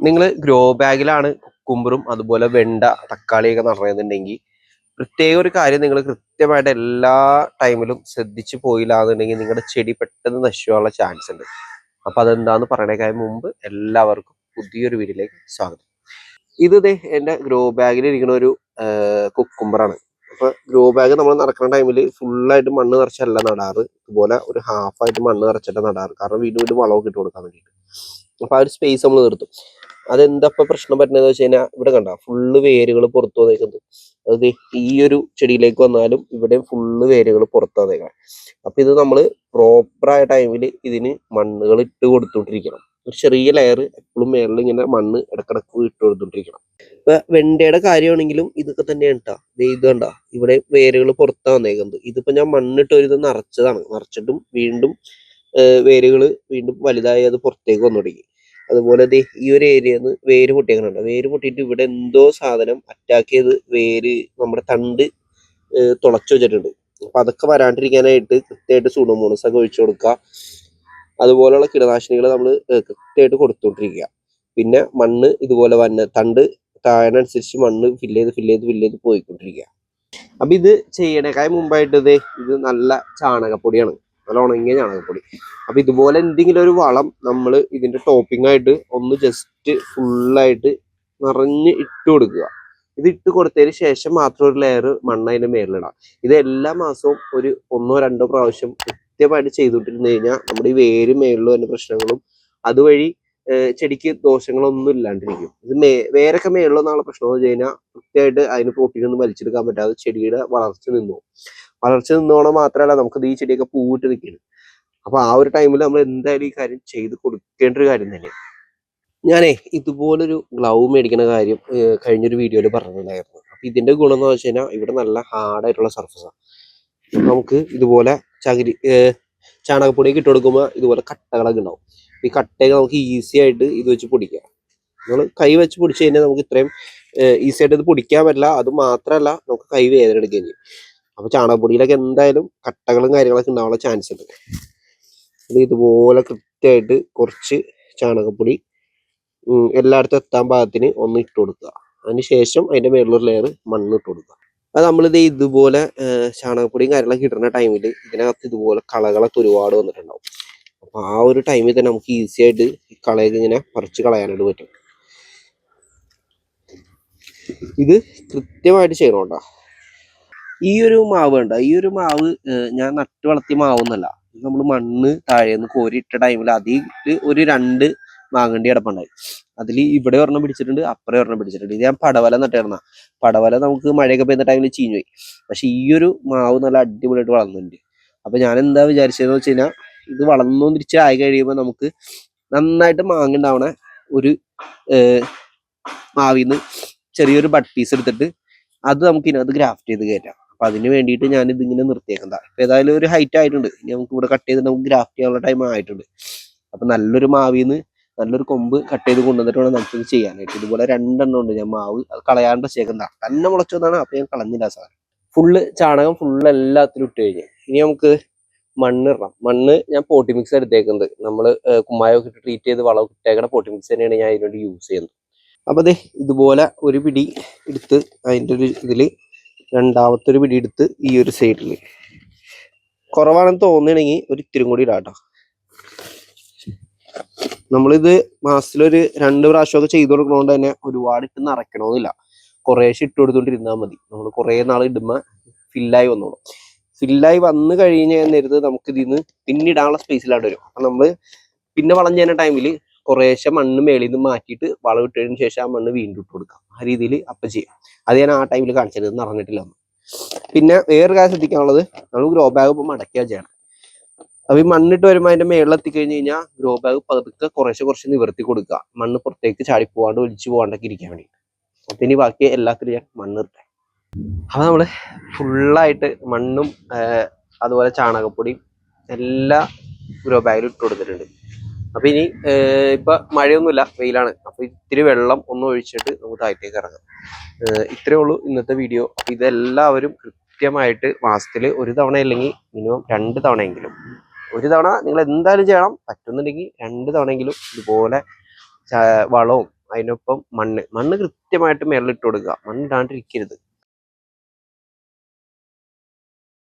നിങ്ങൾ ഗ്രോ ബാഗിലാണ് കുക്കുംബറും അതുപോലെ വെണ്ട തക്കാളിയൊക്കെ നടണമെന്നുണ്ടെങ്കിൽ പ്രത്യേക ഒരു കാര്യം നിങ്ങൾ കൃത്യമായിട്ട് എല്ലാ ടൈമിലും ശ്രദ്ധിച്ചു പോയില്ല എന്നുണ്ടെങ്കിൽ നിങ്ങളുടെ ചെടി പെട്ടെന്ന് നശിക്കാനുള്ള ചാൻസ് ഉണ്ട്. അപ്പൊ അതെന്താന്ന് പറയണേക്കാൾ മുമ്പ് എല്ലാവർക്കും പുതിയൊരു വീട്ടിലേക്ക് സ്വാഗതം. ഇത് ദേ എന്റെ ഗ്രോ ബാഗിൽ ഇരിക്കുന്ന ഒരു കുക്കുംബറാണ് അപ്പൊ ഗ്രോ ബാഗ് നമ്മൾ നടക്കുന്ന ടൈമിൽ ഫുള്ളായിട്ട് മണ്ണ് നിറച്ചല്ല നടാറ്. ഇതുപോലെ ഒരു ഹാഫായിട്ട് മണ്ണ് നിറച്ചിട്ട് നടാറ്. കാരണം വീണ്ടും വീണ്ടും വളമൊക്കെ ഇട്ട് കൊടുക്കാൻ വേണ്ടിയിട്ട്. അപ്പൊ ആ ഒരു സ്പേസ് നമ്മൾ നിർത്തും. അതെന്താ പ്രശ്നം പറ്റുന്നത് വെച്ച് കഴിഞ്ഞാൽ ഇവിടെ കണ്ട ഫുള്ള് വേരുകൾ പുറത്തു വന്നേക്കുന്നത്. അത് ഈ ഒരു ചെടിയിലേക്ക് വന്നാലും ഇവിടെ ഫുള്ള് വേരുകൾ പുറത്തു വന്നേക്കാം അപ്പൊ ഇത് നമ്മൾ പ്രോപ്പറായ ടൈമിൽ ഇതിന് മണ്ണുകൾ ഇട്ട് കൊടുത്തോണ്ടിരിക്കണം. ഒരു ചെറിയ ലെയർ എപ്പോഴും മേളിൽ ഇങ്ങനെ മണ്ണ് ഇടക്കിടക്ക് ഇട്ട് കൊടുത്തോണ്ടിരിക്കണം. ഇപ്പൊ വെണ്ടയുടെ കാര്യമാണെങ്കിലും ഇതൊക്കെ തന്നെയാണ് കേട്ടോ ഇത് കണ്ട ഇവിടെ വേരുകൾ പുറത്താ വന്നേക്കുന്നത്. ഇതിപ്പോ ഞാൻ മണ്ണിട്ട് ഒരു ഇത് നിറച്ചതാണ്. നിറച്ചിട്ടും വീണ്ടും വേരുകൾ വീണ്ടും വലുതായി അത് പുറത്തേക്ക് വന്നു തുടങ്ങി. അതുപോലെ ദേ ഈ ഒരു ഏരിയയിൽ നിന്ന് വേര് പൊട്ടിയേക്കണുണ്ട്. വേര് പൊട്ടിയിട്ട് ഇവിടെ എന്തോ സാധനം അറ്റാക്ക് ചെയ്ത് വേര് നമ്മുടെ തണ്ട് തുളച്ചു വെച്ചിട്ടുണ്ട്. അപ്പൊ അതൊക്കെ വരാണ്ടിരിക്കാനായിട്ട് കൃത്യമായിട്ട് സൂഡോമോണസ് ഒക്കെ ഒഴിച്ചു കൊടുക്കുക. അതുപോലെയുള്ള കീടനാശിനികൾ നമ്മൾ കൃത്യമായിട്ട് കൊടുത്തുകൊണ്ടിരിക്കുക പിന്നെ മണ്ണ് ഇതുപോലെ വന്ന തണ്ട് താഴനുസരിച്ച് മണ്ണ് ഫില്ല് ചെയ്ത് ഫില്ല് ചെയ്ത് ഫില്ല് ചെയ്ത് പോയിക്കൊണ്ടിരിക്കുക. അപ്പൊ ഇത് ചെയ്യണേക്കാൾ മുമ്പായിട്ട് ഇത് നല്ല ചാണകപ്പൊടിയാണ്. നല്ല ഉണങ്ങിയ ചാണകപ്പൊടി അപ്പൊ ഇതുപോലെ എന്തെങ്കിലും ഒരു വളം നമ്മൾ ഇതിന്റെ ടോപ്പിംഗ് ആയിട്ട് ഒന്ന് ജസ്റ്റ് ഫുള്ളായിട്ട് നിറഞ്ഞ് ഇട്ട് കൊടുക്കുക. ഇത് ഇട്ട് കൊടുത്തതിന് ശേഷം മാത്രം ഒരു ലെയർ മണ്ണ് അതിന്റെ മേലിലിടാം ഇത് എല്ലാ മാസവും ഒരു ഒന്നോ രണ്ടോ പ്രാവശ്യം കൃത്യമായിട്ട് ചെയ്തുകൊണ്ടിരുന്നു കഴിഞ്ഞാൽ നമ്മുടെ ഈ വേര് മേളിലും അതിന്റെ പ്രശ്നങ്ങളും അതുവഴി ചെടിക്ക് ദോഷങ്ങളൊന്നും ഇല്ലാണ്ടിരിക്കും. ഇത് മേ വേരൊക്കെ വന്നുള്ള പ്രശ്നം എന്ന് വെച്ച് കഴിഞ്ഞാൽ കൃത്യമായിട്ട് അതിന് പ്രോട്ടീൻ വലിച്ചെടുക്കാൻ പറ്റാതെ ചെടിയുടെ വളർച്ച നിന്നു. വളർച്ച നിന്നോണം മാത്രമല്ല നമുക്ക് ഈ ചെടിയൊക്കെ പൂവിട്ട് നിൽക്കുകയാണ് അപ്പൊ ആ ഒരു ടൈമിൽ നമ്മൾ എന്തായാലും ഈ കാര്യം ചെയ്ത് കൊടുക്കേണ്ട ഒരു കാര്യം തന്നെ ഞാനേ ഇതുപോലൊരു ഗ്ലൗ മേടിക്കുന്ന കാര്യം കഴിഞ്ഞൊരു വീഡിയോയിൽ പറഞ്ഞിട്ടുണ്ടായിരുന്നു. അപ്പൊ ഇതിന്റെ ഗുണം എന്ന് വെച്ച് ഇവിടെ നല്ല ഹാർഡായിട്ടുള്ള സർഫസാണ് നമുക്ക് ഇതുപോലെ ചകിരി ചാണകപ്പൊടി ചാണകപ്പൊടിയൊക്കെ ഇട്ട് കൊടുക്കുമ്പോൾ ഇതുപോലെ കട്ടകളൊക്കെ ഉണ്ടാവും. ഈ കട്ടയൊക്കെ നമുക്ക് ഈസി ആയിട്ട് ഇത് വെച്ച് പൊടിക്കാം. നമ്മൾ കൈ വെച്ച് പൊടിച്ചു കഴിഞ്ഞാൽ നമുക്ക് ഇത്രയും ഈസി ആയിട്ട് ഇത് പൊടിക്കാൻ പറ്റില്ല. അത് മാത്രമല്ല നമുക്ക് കൈ വേദന എടുക്കുകയും ചെയ്യും. അപ്പൊ ചാണകപ്പൊടിയിലൊക്കെ എന്തായാലും കട്ടകളും കാര്യങ്ങളൊക്കെ ഉണ്ടാവാനുള്ള ചാൻസ് ഉണ്ട്. ഇത് ഇതുപോലെ കൃത്യമായിട്ട് കുറച്ച് ചാണകപ്പൊടി എല്ലായിടത്തും എത്താൻ പാകത്തിന് ഒന്ന് ഇട്ട് കൊടുക്കുക. അതിനുശേഷം അതിന്റെ മേളിലൊരു ലെയർ മണ്ണ് ഇട്ട് കൊടുക്കുക. അത് നമ്മളിത് ഇതുപോലെ ചാണകപ്പൊടിയും കാര്യങ്ങളൊക്കെ ഇടുന്ന ടൈമിൽ ഇതിനകത്ത് ഇതുപോലെ കളകളൊക്കെ ഒരുപാട് വന്നിട്ടുണ്ടാവും. അപ്പൊ ആ ഒരു ടൈമിൽ തന്നെ നമുക്ക് ഈസി ആയിട്ട് ഈ കളയൊക്കെ ഇങ്ങനെ പറിച്ച് കളയാനായിട്ട് പറ്റും. ഇത് കൃത്യമായിട്ട് ചെയ്യണോണ്ടാ ഈ ഒരു മാവ് ഉണ്ട് ഈ ഒരു മാവ് ഞാൻ നട്ട് വളർത്തിയ മാവൊന്നല്ല നമ്മൾ മണ്ണ് താഴേന്ന് കോരി ഇട്ട ടൈമിൽ അതിൽ ഒരു രണ്ട് മാങ്ങണ്ടി കിടപ്പുണ്ടായി. അതിൽ ഇവിടെ ഒരെണ്ണം പിടിച്ചിട്ടുണ്ട് അപ്പുറം ഒരെണ്ണം പിടിച്ചിട്ടുണ്ട്. ഇത് ഞാൻ പടവല നട്ടിരുന്ന പടവല നമുക്ക് മഴയൊക്കെ പെയ്യുന്ന ടൈമിൽ ചീഞ്ഞു പോയി. പക്ഷെ ഈ ഒരു മാവ് നല്ല അടിപൊളിയായിട്ട് വളർന്നുണ്ട് അപ്പൊ ഞാൻ എന്താ വിചാരിച്ചതെന്ന് വെച്ച് കഴിഞ്ഞാൽ ഇത് വളർന്നു ആയി കഴിയുമ്പോൾ നമുക്ക് നന്നായിട്ട് മാങ്ങ ഉണ്ടാവണ ഒരു മാവിന്ന് ചെറിയൊരു ബട്ട് പീസ് എടുത്തിട്ട് അത് നമുക്ക് ഇതിനകത്ത് ഗ്രാഫ്റ്റ് ചെയ്ത് കയറ്റാം അപ്പൊ അതിന് വേണ്ടിയിട്ട് ഞാൻ ഇതിങ്ങനെ നിർത്തിയേക്കണ്ട ഇപ്പൊ ഏതായാലും ഒരു ഹൈറ്റ് ആയിട്ടുണ്ട്. ഇനി നമുക്ക് ഇവിടെ കട്ട് ചെയ്ത് നമുക്ക് ഗ്രാഫ്റ്റ് ചെയ്യാനുള്ള ടൈം ആയിട്ടുണ്ട്. അപ്പൊ നല്ലൊരു മാവിന്ന് നല്ലൊരു കൊമ്പ് കട്ട് ചെയ്ത് കൊണ്ടുവന്നിട്ട് വേണം നമുക്കിത് ചെയ്യാനായിട്ട്. ഇതുപോലെ രണ്ടെണ്ണം ഉണ്ട്. ഞാൻ മാവ് അത് കളയാണ്ട് ചേക്കുന്ന തന്നെ മുളച്ചതാണ് അപ്പൊ ഞാൻ കളഞ്ഞില്ല സാർ ഫുള്ള് ചാണകം ഫുള്ള് എല്ലാത്തിലും ഇട്ട് കഴിഞ്ഞു. ഇനി നമുക്ക് മണ്ണ് ഇടണം. മണ്ണ് ഞാൻ പോട്ടി മിക്സ് എടുത്തേക്കുന്നത്. നമ്മൾ കുമ്മായൊക്കെ ഇട്ട് ട്രീറ്റ് ചെയ്ത് വളം ഇട്ടേക്കണ പോട്ടി മിക്സ് തന്നെയാണ് ഞാൻ അതിനുവേണ്ടി യൂസ് ചെയ്യുന്നത്. അപ്പൊ അതെ ഇതുപോലെ ഒരു പിടി എടുത്ത് അതിന്റെ ഒരു ഇതിൽ രണ്ടാമത്തെ ഒരു പിടി എടുത്ത് ഈ ഒരു സൈഡിൽ കുറവാണെന്ന് തോന്നുകയാണെങ്കിൽ ഒരു ഇത്തിരി കൂടി ഇടാട്ടോ. നമ്മളിത് മാസത്തിലൊരു രണ്ട് പ്രാവശ്യമൊക്കെ ചെയ്തു കൊടുക്കണോണ്ട് തന്നെ ഒരുപാട് ഇട്ട് നിറയ്ക്കണമെന്നില്ല കുറേശ്ശെ ഇട്ട് കൊടുത്തോണ്ടിരുന്നാൽ മതി. നമ്മൾ കുറേ നാൾ ഇടുമ്പോൾ ഫില്ലായി വന്നോളും. ഫില്ലായി വന്നു കഴിഞ്ഞ് നേരത്ത് നമുക്ക് ഇതിന്ന് പിന്നെ ഇടാനുള്ള സ്പേസിലായിട്ട് വരും. അപ്പൊ നമ്മൾ പിന്നെ വളഞ്ഞ ടൈമിൽ ടൈമിൽ കുറേശ്ശെ മണ്ണ് മേളിൽ നിന്ന് മാറ്റിയിട്ട് വളം ഇട്ടതിന് ശേഷം ആ മണ്ണ് വീണ്ടും ഇട്ട് കൊടുക്കാം. ആ രീതിയിൽ അപ്പം ചെയ്യാം. അത് ഞാൻ ആ ടൈമിൽ കാണിച്ചത് നടന്നിട്ടില്ല. പിന്നെ വേറൊരു കാര്യം ശ്രദ്ധിക്കാനുള്ളത് നമ്മൾ ഗ്രോ ബാഗ് ഇപ്പം മടക്കുകയാണ് ചെയ്യണം അപ്പൊ ഈ മണ്ണിട്ട് വരുമ്പോൾ അതിന്റെ മേളിൽ എത്തിക്കഴിഞ്ഞ് കഴിഞ്ഞാൽ ഗ്രോ ബാഗ് പതുക്കെ കുറേശ്ശെ കുറച്ച് നിവർത്തി കൊടുക്കുക. മണ്ണ് പുറത്തേക്ക് ചാടി പോവാണ്ട് ഒലിച്ചു പോകാണ്ടൊക്കെ ഇരിക്കാൻ വേണ്ടി അപ്പൊ ഇനി ബാക്കി എല്ലാത്തിലും ഞാൻ മണ്ണ് ഇട്ടെ അപ്പൊ നമ്മൾ ഫുള്ളായിട്ട് മണ്ണും അതുപോലെ ചാണകപ്പൊടിയും എല്ലാ ഗ്രോ ബാഗിലും ഇട്ട് കൊടുത്തിട്ടുണ്ട്. അപ്പൊ ഇനി ഇപ്പൊ മഴയൊന്നുമില്ല വെയിലാണ്. അപ്പൊ ഇത്തിരി വെള്ളം ഒന്ന് ഒഴിച്ചിട്ട് നമുക്ക് താഴത്തേക്ക് ഇറങ്ങാം. ഇത്രയേ ഇത്രേ ഉള്ളൂ ഇന്നത്തെ വീഡിയോ. അപ്പൊ ഇതെല്ലാവരും കൃത്യമായിട്ട് മാസത്തിൽ ഒരു തവണ അല്ലെങ്കിൽ മിനിമം രണ്ട് തവണയെങ്കിലും. ഒരു തവണ നിങ്ങൾ എന്തായാലും ചെയ്യണം. പറ്റുന്നുണ്ടെങ്കിൽ രണ്ട് തവണയെങ്കിലും ഇതുപോലെ വളവും അതിനൊപ്പം മണ്ണ്. മണ്ണ് കൃത്യമായിട്ട് മേളിലിട്ട് കൊടുക്കുക. മണ്ണ് മണ്ണിടാണ്ടിരിക്കരുത്